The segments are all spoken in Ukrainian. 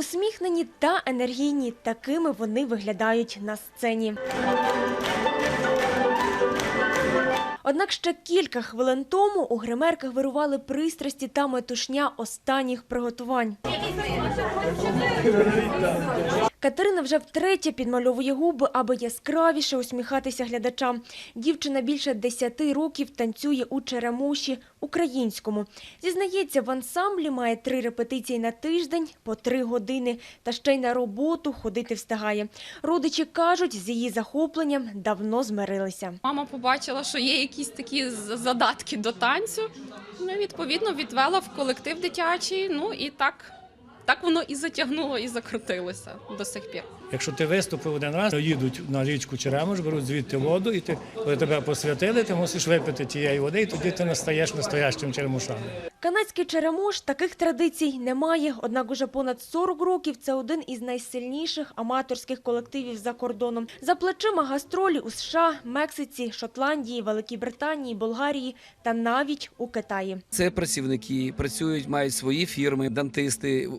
Усміхнені та енергійні, такими вони виглядають на сцені. Однак ще кілька хвилин тому у гримерках вирували пристрасті та метушня останніх приготувань. Катерина вже втретє підмальовує губи, аби яскравіше усміхатися глядачам. Дівчина більше 10 років танцює у черемуші українському. Зізнається, в ансамблі має три репетиції на тиждень по три години, та ще й на роботу ходити встигає. Родичі кажуть, з її захопленням давно змирилися. Мама побачила, що є якісь такі задатки до танцю. Ну, відповідно, відвела в колектив дитячий. Ну і так, так воно і затягнуло, і закрутилося до сих пір. Якщо ти виступив один раз, то їдуть на річку Черемош, беруть звідти воду, і ти, коли тебе посвятили, ти мусиш випити тієї води, і тоді ти настаєш настоящим черемушаном. Канадський черемош таких традицій немає, однак уже понад 40 років це один із найсильніших аматорських колективів за кордоном. За плечима гастролі у США, Мексиці, Шотландії, Великій Британії, Болгарії та навіть у Китаї. Це працівники, працюють, мають свої фірми, дантисти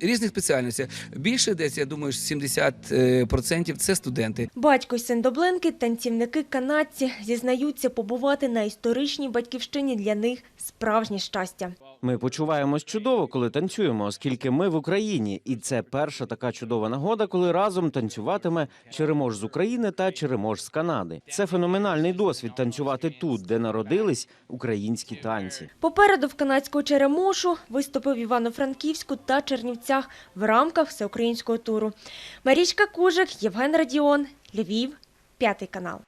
різних спеціальностей. Більше десь, я думаю, 70% це студенти. Батько син танцівники канадці, зізнаються, побувати на історичній батьківщині для них справжнє щастя. Ми почуваємось чудово, коли танцюємо, оскільки ми в Україні, і це перша така чудова нагода, коли разом танцюватиме Черемош з України та Черемош з Канади. Це феноменальний досвід танцювати тут, де народились українські танці. Попереду в канадського черемошу виступив Івано-Франківську та Чернівцях в рамках всеукраїнського туру. Марічка Кужик, Євген Радіон, Львів, п'ятий канал.